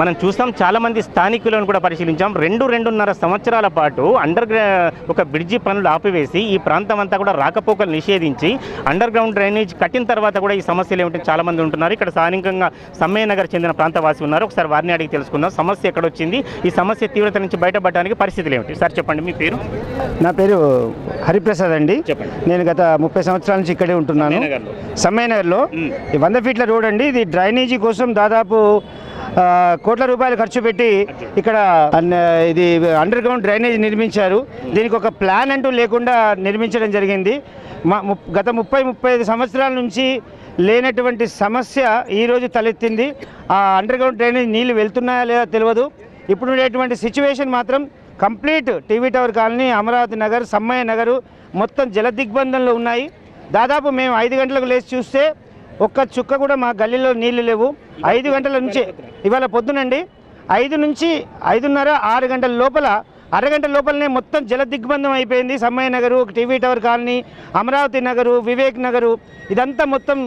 మనం చూస్తాం చాలా మంది స్థానికులను కూడా పరిశీలించాం. రెండు రెండున్నర సంవత్సరాల పాటు అండర్ ఒక బ్రిడ్జి పనులు ఆపివేసి ఈ ప్రాంతం అంతా కూడా రాకపోకలు నిషేధించి అండర్ గ్రౌండ్ డ్రైనేజ్ కట్టిన తర్వాత కూడా ఈ సమస్యలు ఏమిటి చాలా మంది ఉంటున్నారు. ఇక్కడ స్థానికంగా సమ్మయ్య నగర్ చెందిన ప్రాంతవాసి ఉన్నారు. ఒకసారి వారిని అడిగి తెలుసుకుందాం. సమస్య ఎక్కడ వచ్చింది ఈ సమస్య తీవ్రత నుంచి బయటపడడానికి పరిస్థితులు ఏమిటి? సార్ చెప్పండి. మీ పేరు? నా పేరు హరిప్రసాద్ అండి. చెప్పండి. నేను గత ముప్పై సంవత్సరాల నుంచి ఇక్కడే ఉంటున్నాను. మ్. ఈ వంద ఫీట్ల రోడ్ అండి. ఇది డ్రైనేజీ కోసం దాదాపు కోట్ల రూపాయలు ఖర్చు పెట్టి ఇక్కడ ఇది అండర్ గ్రౌండ్ డ్రైనేజ్ నిర్మించారు. దీనికి ఒక ప్లాన్ అంటూ లేకుండా నిర్మించడం జరిగింది. మా గత ముప్పై ముప్పై ఐదు సంవత్సరాల నుంచి లేనటువంటి సమస్య ఈరోజు తలెత్తింది. ఆ అండర్ గ్రౌండ్ డ్రైనేజ్ నీళ్ళు వెళ్తున్నాయా లేదా తెలియదు ఇప్పుడు ఉండేటువంటి సిచ్యువేషన్ మాత్రం complete TV tower colony Amaravati Nagar Sammaiah Nagar మొత్తం జల దిగ్బంధంలో ఉన్నాయి. దాదాపు మేము ఐదు గంటలకు లేచి చూస్తే ఒక్క చుక్క కూడా మా గల్లీలో నీళ్ళు లేవు. ఐదు గంటల నుంచి ఇవాళ పొద్దునండి ఐదు నుంచి ఐదున్నర ఆరు గంటల లోపల అరగంట లోపలనే మొత్తం జల దిగ్బంధం అయిపోయింది. Sammaiah Nagar TV tower colony Amaravati Nagar Vivek Nagar ఇదంతా మొత్తం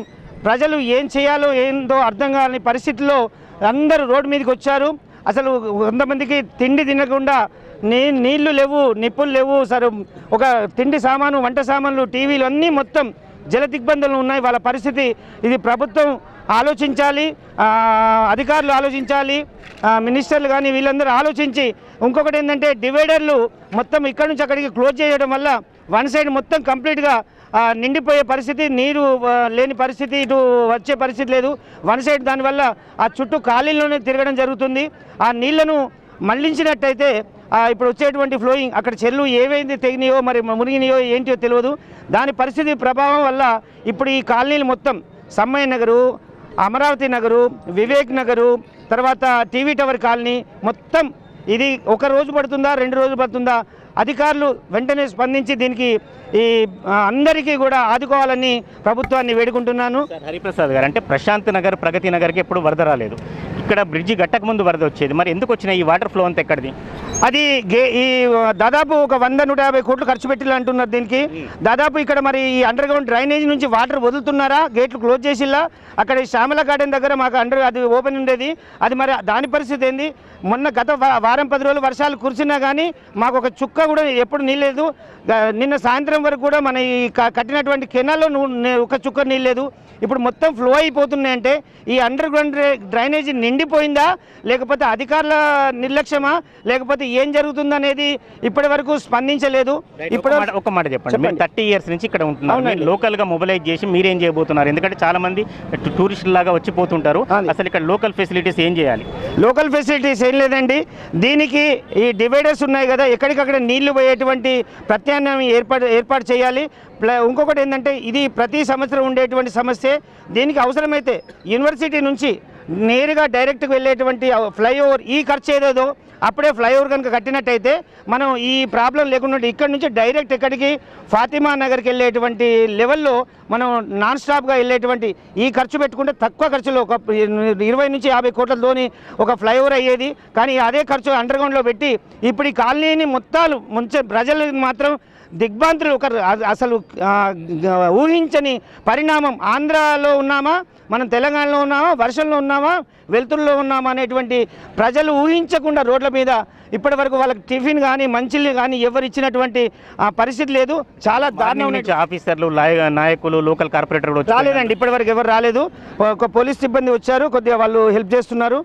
ప్రజలు ఏం చేయాలో ఏందో అర్థం కాని పరిస్థితుల్లో అందరూ రోడ్డు మీదకి వచ్చారు. అసలు కొంతమందికి తిండి తినకుండా నీ నీళ్ళు లేవు నిప్పులు లేవు. సరే ఒక తిండి సామాను వంట సామాన్లు టీవీలు అన్నీ మొత్తం జల దిగ్బంధనలు ఉన్నాయి వాళ్ళ పరిస్థితి ఇది ప్రభుత్వం ఆలోచించాలి అధికారులు ఆలోచించాలి మినిస్టర్లు కానీ వీళ్ళందరూ ఆలోచించి ఇంకొకటి ఏంటంటే డివైడర్లు మొత్తం ఇక్కడ నుంచి అక్కడికి క్లోజ్ చేయడం వల్ల వన్ సైడ్ మొత్తం కంప్లీట్గా నిండిపోయే పరిస్థితి నీరు లేని పరిస్థితి ఇటు వచ్చే పరిస్థితి లేదు. వన్ సైడ్ దానివల్ల ఆ చుట్టూ ఖాళీలోనే తిరగడం జరుగుతుంది. ఆ నీళ్ళను మళ్ళించినట్టయితే ఇప్పుడు వచ్చేటువంటి ఫ్లోయింగ్ అక్కడ చెల్లు ఏవైంది తెగినాయో మరి మునిగినాయో ఏంటో తెలియదు. దాని పరిస్థితి ప్రభావం వల్ల ఇప్పుడు ఈ కాలనీలు మొత్తం సమ్మయ్య నగరు అమరావతి నగరు వివేక్ నగరు తర్వాత టీవీ టవర్ కాలనీ మొత్తం ఇది ఒక రోజు పడుతుందా రెండు రోజులు పడుతుందా? అధికారులు వెంటనే స్పందించి దీనికి ఈ అందరికీ కూడా ఆదుకోవాలని ప్రభుత్వాన్ని వేడుకుంటున్నాను. హరిప్రసాద్ గారు అంటే ప్రశాంత్ నగర్ ప్రగతి నగర్కి ఎప్పుడు వరద రాలేదు. ఇక్కడ బ్రిడ్జి గట్టక ముందు వరద వచ్చేది. మరి ఎందుకు వచ్చిన ఈ వాటర్ ఫ్లో అంతా ఎక్కడిది? అది గే ఈ దాదాపు ఒక వంద నూట యాభై కోట్లు ఖర్చు పెట్టిల్లు అంటున్నారు దీనికి. దాదాపు ఇక్కడ మరి ఈ అండర్ గ్రౌండ్ డ్రైనేజ్ నుంచి వాటర్ వదులుతున్నారా? గేట్లు క్లోజ్ చేసిల్లా? అక్కడ శ్యామల గార్డెన్ దగ్గర మాకు అండర్ అది ఓపెన్ ఉండేది. అది మరి దాని పరిస్థితి ఏంది? మొన్న గత వారం పది రోజులు వర్షాలు కురిసినా కానీ మాకు ఒక చుక్క కూడా ఎప్పుడు నీళ్ళు నిన్న సాయంత్రం వరకు కూడా మన ఈ కట్టినటువంటి కెనాల్లో ఒక చుక్క నీళ్ళు లేదు ఇప్పుడు మొత్తం ఫ్లో అయిపోతున్నాయంటే ఈ అండర్ గ్రౌండ్ డ్రై- డ్రైనేజీ నిండిపోయిందా లేకపోతే అధికారుల నిర్లక్ష్యమా? లేకపోతే ఏం జరుగుతుందనేది ఇప్పటి వరకు స్పందించలేదు. ఇప్పుడు ఒక మాట చెప్పండి. మీరు చెప్పండి. థర్టీ ఇయర్స్ నుంచి ఇక్కడ ఉంటున్నారు. అవునండి. మీరు లోకల్గా మొబిలైజ్ చేసి మీరేం చేయబోతున్నారు? ఎందుకంటే చాలా మంది టూరిస్ట్ లాగా వచ్చిపోతుంటారు. అసలు ఇక్కడ లోకల్ ఫెసిలిటీస్ ఏం చేయాలి? లోకల్ ఫెసిలిటీస్ ఏం లేదండి. దీనికి ఈ డివైడర్స్ ఉన్నాయి కదా ఎక్కడికక్కడ నీళ్ళు పోయేటువంటి ప్రత్యామ్నాయం ఏర్పాటు ఏర్పాటు చేయాలి. ఇంకొకటి ఏంటంటే ఇది ప్రతి సంవత్సరం ఉండేటువంటి సమస్య. దీనికి అవసరమైతే యూనివర్సిటీ నుంచి నేరుగా డైరెక్ట్గా వెళ్ళేటువంటి ఫ్లైఓవర్ ఈ ఖర్చు ఏదేదో అప్పుడే ఫ్లైఓవర్ కనుక కట్టినట్టయితే మనం ఈ ప్రాబ్లం లేకుండా ఇక్కడ నుంచి డైరెక్ట్ ఇక్కడికి ఫాతిమా నగర్కి వెళ్ళేటువంటి లెవెల్లో మనం నాన్ స్టాప్గా వెళ్ళేటువంటి ఈ ఖర్చు పెట్టుకుంటే తక్కువ ఖర్చులో ఒక ఇరవై నుంచి యాభై కోట్లతోని ఒక ఫ్లైఓవర్ అయ్యేది. కానీ అదే ఖర్చు అండర్గ్రౌండ్లో పెట్టి ఇప్పుడు ఈ కాలనీని మొత్తాలు ముంచే ప్రజలు మాత్రం దిగ్భ్రాంతులు ఒక అసలు ఊహించని పరిణామం. ఆంధ్రాలో ఉన్నామా? మనం తెలంగాణలో ఉన్నామా? వర్షంలో ఉన్నామా? వెలుతురులో ఉన్నామా? అనేటువంటి ప్రజలు ఊహించకుండా రోడ్ల మీద ఇప్పటి వరకు వాళ్ళకి టిఫిన్ కానీ మంచిలు కానీ ఎవరు ఇచ్చినటువంటి ఆ, పరిస్థితి లేదు. చాలా దారుణం ఆఫీసర్లు నాయకులు లోకల్ కార్పొరేటర్ రాలేదండి ఇప్పటి వరకు ఎవరు రాలేదు. ఒక పోలీస్ సిబ్బంది వచ్చారు కొద్దిగా వాళ్ళు హెల్ప్ చేస్తున్నారు.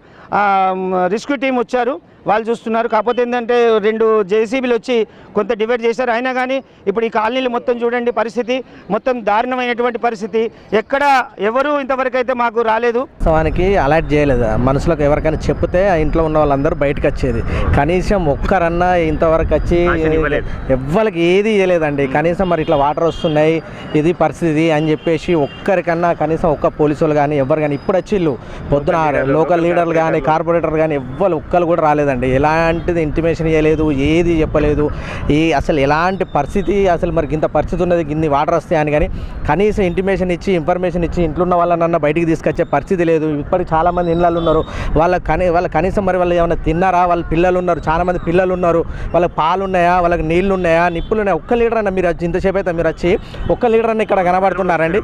రెస్క్యూ టీం వచ్చారు వాళ్ళు చూస్తున్నారు. కాకపోతే ఏంటంటే రెండు జేసీబీలు వచ్చి కొంత డివైడ్ చేశారు. అయినా కానీ ఇప్పుడు ఈ కాలనీలు మొత్తం చూడండి పరిస్థితి. మొత్తం దారుణమైనటువంటి పరిస్థితి. ఎక్కడ ఎవరు ఇంతవరకు అయితే మాకు రాలేదు. వాస్తవానికి అలర్ట్ చేయలేదు. మనుషులకు ఎవరికైనా చెప్తే ఆ ఇంట్లో ఉన్న వాళ్ళందరూ బయటకు వచ్చేది. కనీసం ఒక్కరన్నా ఇంతవరకు వచ్చి. ఎవ్వరికి ఏది ఇవ్వలేదండి కనీసం మరి ఇట్లా వాటర్ వస్తున్నాయి ఇది పరిస్థితి అని చెప్పేసి ఒక్కరికన్నా కనీసం ఒక్క పోలీసు వాళ్ళు కానీ ఎవరు కానీ ఇప్పుడు వచ్చిళ్ళు పొద్దున లోకల్ లీడర్లు కానీ కార్పొరేటర్ కానీ ఎవ్వరు ఒక్కరు కూడా రాలేదండి. ఎలాంటిది ఇంటిమేషన్ ఇవ్వలేదు ఏది చెప్పలేదు. ఈ అసలు ఎలాంటి పరిస్థితి అసలు మరి ఇంత పరిస్థితి ఉన్నది ఇన్ని వాటర్ వస్తాయి అని కానీ కనీసం ఇంటిమేషన్ ఇచ్చి ఇన్ఫర్మేషన్ ఇచ్చి ఇంట్లో ఉన్న వాళ్ళనన్నా బయటికి తీసుకొచ్చే పరిస్థితి లేదు. ఇప్పటికి చాలామంది ఇళ్ళలు ఉన్నారు. వాళ్ళ కనీ వాళ్ళ కనీసం మరి వాళ్ళు ఏమైనా తిన్నారా? వాళ్ళ పిల్లలు ఉన్నారు. చాలామంది పిల్లలు ఉన్నారు. వాళ్ళకి పాలు ఉన్నాయా వాళ్ళకి నీళ్ళు ఉన్నాయా నిప్పులు ఉన్నాయా ఒక్క లీటర్ అన్న మీరు వచ్చి ఇంతసేపు అయితే మీరు వచ్చి ఒక్క లీటర్ అన్న ఇక్కడ కనబడుతున్నారండి.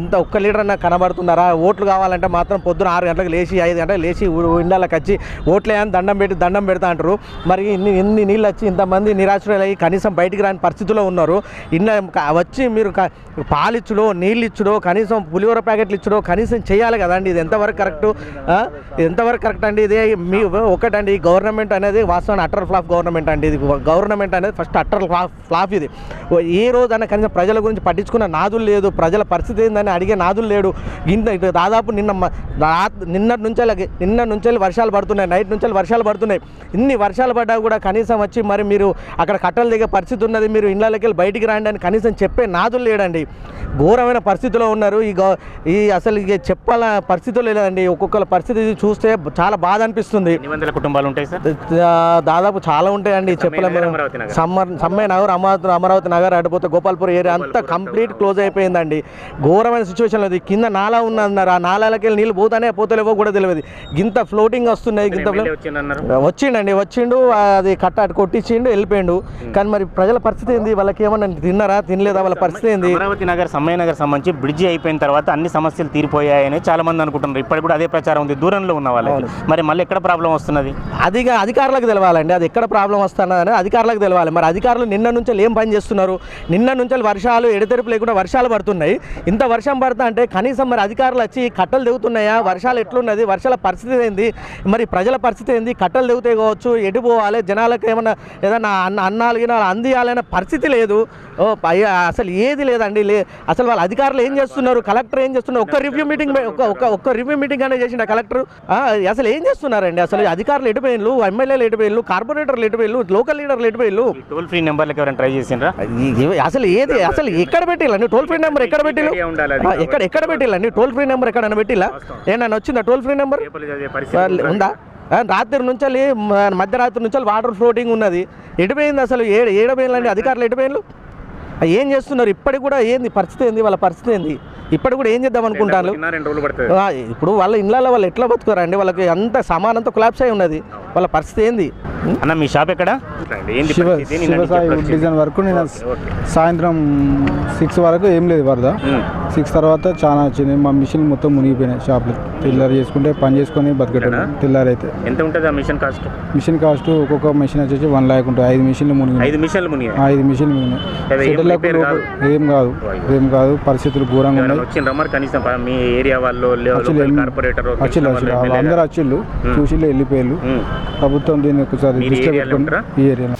ఇంత ఒక్క లీటర్ అన్న కనబడుతున్నారా? ఓట్లు కావాలంటే మాత్రం పొద్దున ఆరు గంటలకు లేచి ఐదు గంటలకు లేచి ఇండాలకు వచ్చి ఓట్లే అని దండం పెట్టి దండం పెడతా అంటారు. మరి ఇన్ని ఇన్ని నీళ్ళు వచ్చి ఇంతమంది నిరాశ్రయులయ్యి కనీసం బయటికి రాని పరిస్థితిలో ఉన్నారు. ఇన్న వచ్చి మీరు పాలిచ్చుడో నీళ్ళు ఇచ్చుడో కనీసం పులిహోర ప్యాకెట్లు ఇచ్చుడో కనీసం చేయాలి కదండి. ఇది ఎంతవరకు కరెక్ట్? ఇది ఎంతవరకు కరెక్ట్ అండి? ఇది మీ ఒకటండి. గవర్నమెంట్ అనేది వాస్తవాన్ని అట్టర్ ఫ్లాప్ గవర్నమెంట్ అండి. ఇది గవర్నమెంట్ అనేది ఫస్ట్ అట్టర్ ఫ్లాప్ ఫ్లాప్ ఇది. ఏ రోజైనా కనీసం ప్రజల గురించి పట్టించుకున్న నాదులు లేదు. ప్రజల పరిస్థితి ఏందని అడిగే నాదులు లేడు. ఇంత దాదాపు నిన్న నిన్నటి నుంచి నిన్న నుంచి వర్షాలు పడుతున్నాయి. నైట్ నుంచి వర్షాలు పడుతున్నాయి. ఇన్ని వర్షాలు పడ్డా కూడా కనీసం వచ్చి మరి మీరు అక్కడ కట్టలు దిగే పరిస్థితి ఉన్నది. మీరు ఇళ్ళకి వెళ్ళి బయటికి రాండి అని కనీసం చెప్పే నాదులు లేడండి. ఘోరమైన పరిస్థితిలో ఉన్నారు. ఈ ఈ అసలు ఇక చెప్పాల పరిస్థితులు లేదండి. ఒక్కొక్కరి పరిస్థితి చూస్తే చాలా బాధ అనిపిస్తుంది. ఎన్ని వందల కుటుంబాలు ఉంటాయి సార్? దాదాపు చాలా ఉంటాయండి చెప్పలేము. సమ్మర్ సమ్మె నగర్ అమరావతి అమరావతి నగర్ అటుపోతే గోపాల్పూర్ ఏరియా అంతా కంప్లీట్ క్లోజ్ అయిపోయిందండి. ఘోరమైన సిచ్యువేషన్ అది కింద నాలా ఉన్నదన్నారు ఆ నాలాలకి వెళ్ళి నీళ్ళు పోతానే పోతలేవో కూడా తెలియదు. గింత ఫ్లోటింగ్ వస్తున్నాయి గింత వచ్చిండండి. వచ్చిండు అది కట్ట అటు కొట్టించిండు వెళ్ళిపోయిండు. కానీ మరి ప్రజల పరిస్థితి ఏంది? వాళ్ళకి ఏమన్నా తిన్నారా? తినలేదా? వాళ్ళ పరిస్థితి ఏంది? అమరావతి నగర్ సమ్మయ్య నగర్ సంబంధించి బ్రిడ్జి అయిపోయిన తర్వాత అన్ని సమస్యలు తీరిపోయాయని చాలా మంది అనుకుంటున్నారు. ఇప్పటికి కూడా అదే ప్రచారం ఉంది. దూరంలో ఉన్న వాళ్ళకి. మరి మళ్ళీ ఎక్కడ ప్రాబ్లం వస్తున్నది? అదిగా అధికారులకు తెలవాలండి. అది ఎక్కడ ప్రాబ్లం వస్తున్నదని అధికారులకు తెలవాలి. మరి అధికారులు నిన్న నుంచి ఏం పని చేస్తున్నారు? నిన్న నుంచి వర్షాలు ఎడతెరిపి లేకుండా వర్షాలు పడుతున్నాయి. ఇంత వర్షం పడతా అంటే కనీసం మరి అధికారులు వచ్చి కట్టలు దిగుతున్నాయా వర్షాలు ఎట్లున్నది? వర్షాల పరిస్థితి ఏంది? మరి ప్రజల పరిస్థితి ఏంది? కట్టలు దిగుతాయి కావచ్చు ఎటు పోవాలి? జనాలకు ఏమన్నా ఏదన్నా అన్న అన్నాలు గినాలు అందియాలనే పరిస్థితి లేదు. ఓ పై- అసలు ఏది లేదండి. లే అసలు వాళ్ళ అధికారులు ఏం చేస్తున్నారు? కలెక్టర్ ఏం చేస్తున్నారు? ఒక్క రివ్యూ మీటింగ్ ఒక్క ఒక్క రివ్యూ మీటింగ్ అనేది చేసిండ కలెక్టర్? అసలు ఏం చేస్తున్నారండి? అసలు అధికారులు ఎటుపోయిన్లు ఎమ్మెల్యేలు ఎటుపోయిన్లు కార్పొరేటర్లు ఎటుపోయిన్లు లోకల్ లీడర్లు ఎటుపోయిన్లు ఈ టోల్ ఫ్రీ నెంబర్లకు ఎవరైనా ట్రై చేసిండ్రా? అసలు ఏది? అసలు ఎక్కడ పెట్టిల్లండి? టోల్ ఫ్రీ నెంబర్ ఎక్కడ పెట్టిల్లు. ఆ, ఎక్కడ ఎక్కడ పెట్టిల్లండి? టోల్ ఫ్రీ నెంబర్ ఎక్కడైనా పెట్టిల్లా? ఏమన్నా వచ్చిందా టోల్ ఫ్రీ నెంబర్? ఉందా? రాత్రి నుంచి మధ్యరాత్రి నుంచి వాటర్ ఫ్లోటింగ్ ఉన్నది. ఎటుపోయింది అసలు? ఏడు ఏడపోయిందండి అధికారులు ఎటుపోయిన్లు ఆ, ఏం చేస్తున్నారు? ఇప్పటికి కూడా ఏంది? పరిస్థితి ఏంది? వాళ్ళ పరిస్థితి ఏంది? ఇప్పటికి కూడా ఏం చేద్దాం అనుకుంటారు? ఇప్పుడు వాళ్ళ ఇళ్ళలో వాళ్ళు ఎట్లా బతుకుతారండి? వాళ్ళకి అంత సమానంతో కొలాప్స్ అయి ఉన్నది. వాళ్ళ పరిస్థితి ఏంది? అన్న మీ షాప్ ఎక్కడ? శివసాయి? డిజైన్ వరకు నేను. సాయంత్రం సిక్స్ వరకు ఏం లేదు వరద. సిక్స్ తర్వాత చాలా వచ్చింది. మా మిషన్ మొత్తం మునిగిపోయినాయి షాప్లో. తెల్లారి చేసుకుంటే పని చేసుకొని బతికేటోళ్ళు. అంతేనా? తెల్లారి అయితే. ఎంత ఉంటుంది ఆ మిషన్ కాస్ట్? మిషన్ కాస్ట్ ఒక్కొక్క మిషన్ వచ్చేసి వన్ ల్యాక్ ఉంటుంది. ఐదు మిషన్లు మునిగినాయి. ఐదు మిషన్లు మునిగా ఐదు మిషన్లు మునిగినాయి. ఏం కాదు? ఏం కాదు. పరిస్థితులు ఘోరంగా ఉన్నాయి. కనీసం? మీ ఏరియా వాళ్ళు వచ్చిళ్ళు లోకల్ కార్పొరేటర్ వచ్చిళ్ళు వచ్చిళ్ళు. అందరూ వచ్చిళ్ళు. చూసి వెళ్ళిపోయారు ప్రభుత్వం దీన్ని ఒకసారి? ఈ ఏరియాలో.